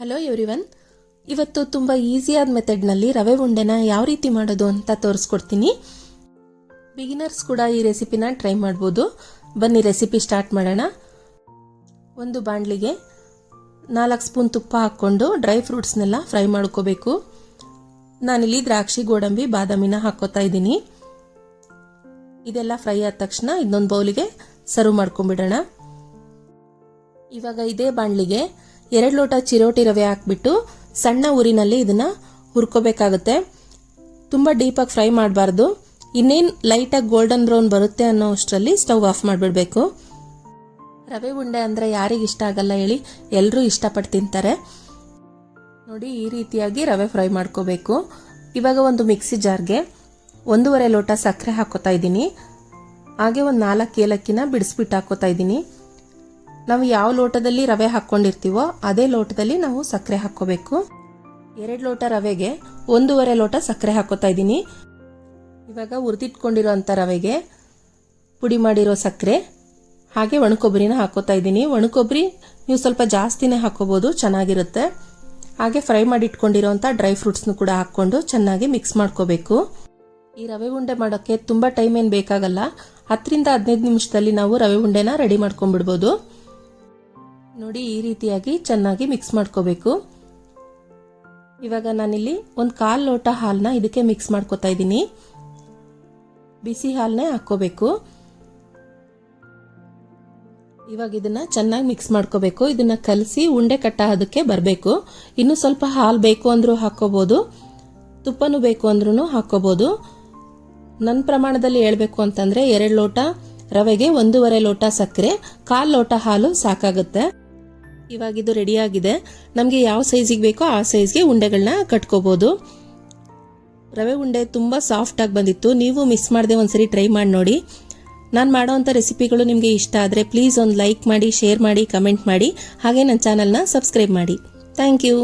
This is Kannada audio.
ಹಲೋ ಎವ್ರಿವನ್ ಇವತ್ತು ತುಂಬ ಈಸಿಯಾದ ಮೆಥಡ್ನಲ್ಲಿ ರವೆ ಉಂಡೆನ ಯಾವ ರೀತಿ ಮಾಡೋದು ಅಂತ ತೋರಿಸ್ಕೊಡ್ತೀನಿ. ಬಿಗಿನರ್ಸ್ ಕೂಡ ಈ ರೆಸಿಪಿನ ಟ್ರೈ ಮಾಡ್ಬೋದು. ಬನ್ನಿ ರೆಸಿಪಿ ಸ್ಟಾರ್ಟ್ ಮಾಡೋಣ. ಒಂದು ಬಾಣಲಿಗೆ ನಾಲ್ಕು ಸ್ಪೂನ್ ತುಪ್ಪ ಹಾಕ್ಕೊಂಡು ಡ್ರೈ ಫ್ರೂಟ್ಸ್ನೆಲ್ಲ ಫ್ರೈ ಮಾಡ್ಕೋಬೇಕು. ನಾನಿಲ್ಲಿ ದ್ರಾಕ್ಷಿ, ಗೋಡಂಬಿ, ಬಾದಾಮಿನ ಹಾಕೋತಾ ಇದ್ದೀನಿ. ಇದೆಲ್ಲ ಫ್ರೈ ಆದ ತಕ್ಷಣ ಇನ್ನೊಂದು ಬೌಲಿಗೆ ಸರ್ವ್ ಮಾಡ್ಕೊಂಬಿಡೋಣ ಇವಾಗ ಇದೇ ಬಾಣಲಿಗೆ ಎರಡು ಲೋಟ ಚಿರೋಟಿ ರವೆ ಹಾಕ್ಬಿಟ್ಟು ಸಣ್ಣ ಊರಿನಲ್ಲಿ ಇದನ್ನ ಹುರ್ಕೋಬೇಕಾಗುತ್ತೆ. ತುಂಬ ಡೀಪಾಗಿ ಫ್ರೈ ಮಾಡಬಾರ್ದು. ಇನ್ನೇನು ಲೈಟಾಗಿ ಗೋಲ್ಡನ್ ಬ್ರೌನ್ ಬರುತ್ತೆ ಅನ್ನೋ ಅಷ್ಟರಲ್ಲಿ ಸ್ಟವ್ ಆಫ್ ಮಾಡಿಬಿಡ್ಬೇಕು. ರವೆ ಉಂಡೆ ಅಂದರೆ ಯಾರಿಗೆ ಇಷ್ಟ ಆಗಲ್ಲ ಹೇಳಿ ಎಲ್ಲರೂ ಇಷ್ಟಪಟ್ಟು ತಿಂತಾರೆ. ನೋಡಿ, ಈ ರೀತಿಯಾಗಿ ರವೆ ಫ್ರೈ ಮಾಡ್ಕೋಬೇಕು. ಇವಾಗ ಒಂದು ಮಿಕ್ಸಿ ಜಾರ್ಗೆ ಒಂದೂವರೆ ಲೋಟ ಸಕ್ಕರೆ ಹಾಕೋತಾ ಇದ್ದೀನಿ. ಹಾಗೆ ಒಂದು ನಾಲ್ಕು ಏಲಕ್ಕಿನ ಬಿಡಿಸ್ಬಿಟ್ಟು ಹಾಕೋತಾ ಇದ್ದೀನಿ. ನಾವು ಯಾವ ಲೋಟದಲ್ಲಿ ರವೆ ಹಾಕ್ಕೊಂಡಿರ್ತೀವೋ ಅದೇ ಲೋಟದಲ್ಲಿ ನಾವು ಸಕ್ಕರೆ ಹಾಕ್ಕೋಬೇಕು. ಎರಡು ಲೋಟ ರವೆಗೆ ಒಂದೂವರೆ ಲೋಟ ಸಕ್ಕರೆ ಹಾಕೋತಾ ಇದ್ದೀನಿ. ಇವಾಗ ಹುರಿದಿಟ್ಕೊಂಡಿರೋ ಅಂಥ ರವೆಗೆ ಪುಡಿ ಮಾಡಿರೋ ಸಕ್ಕರೆ, ಹಾಗೆ ಒಣಕೊಬ್ಬರಿನ ಹಾಕೋತಾ ಇದ್ದೀನಿ. ಒಣಕೊಬ್ಬರಿ ನೀವು ಸ್ವಲ್ಪ ಜಾಸ್ತಿನೇ ಹಾಕೋಬೋದು, ಚೆನ್ನಾಗಿರುತ್ತೆ. ಹಾಗೆ ಫ್ರೈ ಮಾಡಿ ಇಟ್ಕೊಂಡಿರೋಂಥ ಡ್ರೈ ಫ್ರೂಟ್ಸ್ನು ಕೂಡ ಹಾಕ್ಕೊಂಡು ಚೆನ್ನಾಗಿ ಮಿಕ್ಸ್ ಮಾಡ್ಕೋಬೇಕು. ಈ ರವೆ ಉಂಡೆ ಮಾಡೋಕ್ಕೆ ತುಂಬ ಟೈಮ್ ಏನು ಬೇಕಾಗಲ್ಲ. ಹತ್ತರಿಂದ ಹದಿನೈದು ನಿಮಿಷದಲ್ಲಿ ನಾವು ರವೆ ಉಂಡೆನ ರೆಡಿ ಮಾಡ್ಕೊಂಡ್ಬಿಡ್ಬೋದು. ನೋಡಿ ಈ ರೀತಿಯಾಗಿ ಚೆನ್ನಾಗಿ ಮಿಕ್ಸ್ ಮಾಡ್ಕೋಬೇಕು. ಇವಾಗ ನಾನಿಲ್ಲಿ ಒಂದು ಕಾಲು ಲೋಟ ಹಾಲನ್ನ ಇದಕ್ಕೆ ಮಿಕ್ಸ್ ಮಾಡ್ಕೋತಾ ಇದ್ದೀನಿ. ಬಿಸಿ ಹಾಲನ್ನೇ ಹಾಕ್ಕೋಬೇಕು. ಇವಾಗ ಇದನ್ನ ಚೆನ್ನಾಗಿ ಮಿಕ್ಸ್ ಮಾಡ್ಕೋಬೇಕು. ಇದನ್ನ ಕಲಸಿ ಉಂಡೆ ಕಟ್ಟೋದಕ್ಕೆ ಬರಬೇಕು. ಇನ್ನು ಸ್ವಲ್ಪ ಹಾಲು ಬೇಕು ಅಂದರೂ ಹಾಕೋಬಹುದು ತುಪ್ಪನೂ ಬೇಕು ಅಂದ್ರೂ ಹಾಕೋಬಹುದು ನನ್ನ ಪ್ರಮಾಣದಲ್ಲಿ ಹೇಳಬೇಕು ಅಂತಂದ್ರೆ ಎರಡು ಲೋಟ ರವೆಗೆ ಒಂದೂವರೆ ಲೋಟ ಸಕ್ಕರೆ, ಕಾಲು ಲೋಟ ಹಾಲು ಸಾಕಾಗುತ್ತೆ. ಇವಾಗ ಇದು ಆಗಿದೆ. ನಮಗೆ ಯಾವ ಸೈಜಿಗೆ ಬೇಕೋ ಆ ಸೈಜ್ಗೆ ಉಂಡೆಗಳನ್ನ ಕಟ್ಕೋಬಹುದು ರವೆ ಉಂಡೆ ತುಂಬ ಸಾಫ್ಟಾಗಿ ಬಂದಿತ್ತು. ನೀವು ಮಿಸ್ ಮಾಡದೆ ಒಂದ್ಸರಿ ಟ್ರೈ ಮಾಡಿ ನೋಡಿ. ನಾನು ಮಾಡೋವಂಥ ರೆಸಿಪಿಗಳು ನಿಮಗೆ ಇಷ್ಟ ಆದರೆ ಪ್ಲೀಸ್ ಒಂದು ಲೈಕ್ ಮಾಡಿ ಶೇರ್ ಮಾಡಿ ಕಮೆಂಟ್ ಮಾಡಿ. ಹಾಗೆ ನನ್ನ ಚಾನಲ್ನ ಸಬ್ಸ್ಕ್ರೈಬ್ ಮಾಡಿ. Thank you